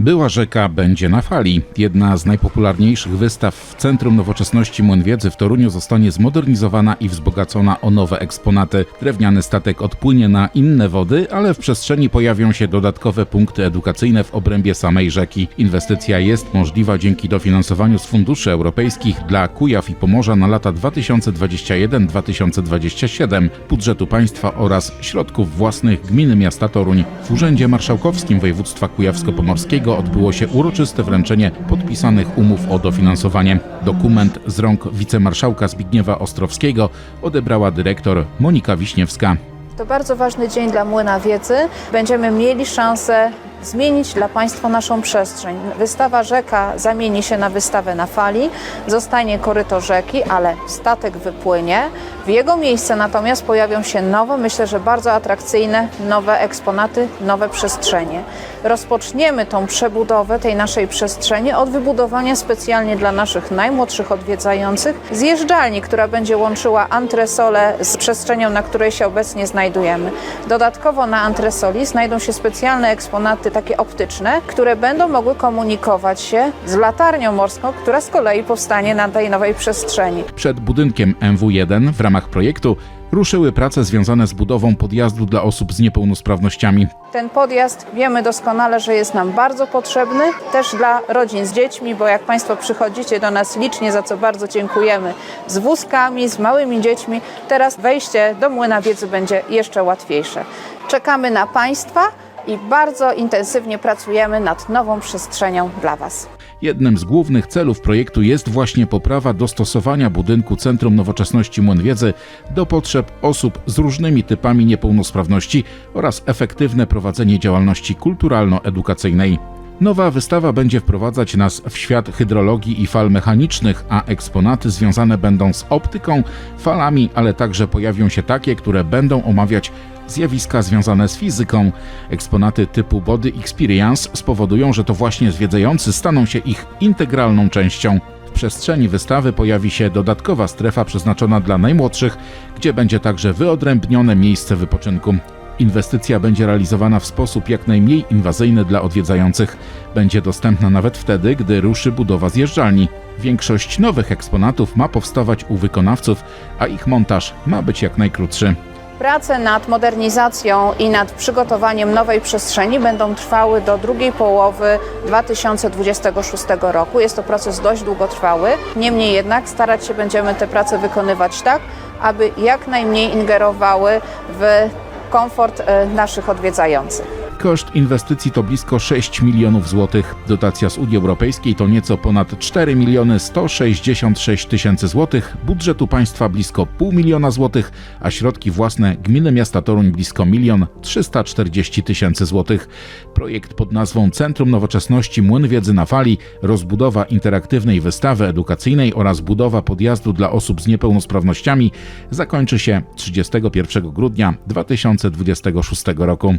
Była rzeka będzie na fali. Jedna z najpopularniejszych wystaw w Centrum Nowoczesności Młyn Wiedzy w Toruniu zostanie zmodernizowana i wzbogacona o nowe eksponaty. Drewniany statek odpłynie na inne wody, ale w przestrzeni pojawią się dodatkowe punkty edukacyjne w obrębie samej rzeki. Inwestycja jest możliwa dzięki dofinansowaniu z funduszy europejskich dla Kujaw i Pomorza na lata 2021-2027, budżetu państwa oraz środków własnych gminy miasta Toruń. W Urzędzie Marszałkowskim Województwa Kujawsko-Pomorskiego odbyło się uroczyste wręczenie podpisanych umów o dofinansowanie. Dokument z rąk wicemarszałka Zbigniewa Ostrowskiego odebrała dyrektor Monika Wiśniewska. To bardzo ważny dzień dla Młyna Wiedzy. Będziemy mieli szansę zmienić dla Państwa naszą przestrzeń. Wystawa rzeka zamieni się na wystawę na fali, zostanie koryto rzeki, ale statek wypłynie. W jego miejsce natomiast pojawią się nowe, myślę, że bardzo atrakcyjne, nowe eksponaty, nowe przestrzenie. Rozpoczniemy tą przebudowę tej naszej przestrzeni od wybudowania specjalnie dla naszych najmłodszych odwiedzających zjeżdżalni, która będzie łączyła antresolę z przestrzenią, na której się obecnie znajdujemy. Dodatkowo na antresoli znajdą się specjalne eksponaty takie optyczne, które będą mogły komunikować się z latarnią morską, która z kolei powstanie na tej nowej przestrzeni. Przed budynkiem MW1 w ramach projektu ruszyły prace związane z budową podjazdu dla osób z niepełnosprawnościami. Ten podjazd wiemy doskonale, że jest nam bardzo potrzebny, też dla rodzin z dziećmi, bo jak Państwo przychodzicie do nas licznie, za co bardzo dziękujemy, z wózkami, z małymi dziećmi, teraz wejście do Młyna Wiedzy będzie jeszcze łatwiejsze. Czekamy na Państwa i bardzo intensywnie pracujemy nad nową przestrzenią dla Was. Jednym z głównych celów projektu jest właśnie poprawa dostosowania budynku Centrum Nowoczesności Młyn Wiedzy do potrzeb osób z różnymi typami niepełnosprawności oraz efektywne prowadzenie działalności kulturalno-edukacyjnej. Nowa wystawa będzie wprowadzać nas w świat hydrologii i fal mechanicznych, a eksponaty związane będą z optyką, falami, ale także pojawią się takie, które będą omawiać zjawiska związane z fizyką. Eksponaty typu Body Experience spowodują, że to właśnie zwiedzający staną się ich integralną częścią. W przestrzeni wystawy pojawi się dodatkowa strefa przeznaczona dla najmłodszych, gdzie będzie także wyodrębnione miejsce wypoczynku. Inwestycja będzie realizowana w sposób jak najmniej inwazyjny dla odwiedzających. Będzie dostępna nawet wtedy, gdy ruszy budowa zjeżdżalni. Większość nowych eksponatów ma powstawać u wykonawców, a ich montaż ma być jak najkrótszy. Prace nad modernizacją i nad przygotowaniem nowej przestrzeni będą trwały do drugiej połowy 2026 roku. Jest to proces dość długotrwały. Niemniej jednak starać się będziemy te prace wykonywać tak, aby jak najmniej ingerowały w komfort e, naszych odwiedzających. Koszt inwestycji to blisko 6 milionów złotych. Dotacja z Unii Europejskiej to nieco ponad 4 miliony 166 tysięcy złotych, budżetu państwa blisko pół miliona złotych, a środki własne gminy miasta Toruń blisko milion 340 tysięcy złotych. Projekt pod nazwą Centrum Nowoczesności Młyn Wiedzy na Fali, rozbudowa interaktywnej wystawy edukacyjnej oraz budowa podjazdu dla osób z niepełnosprawnościami zakończy się 31 grudnia 2026 roku.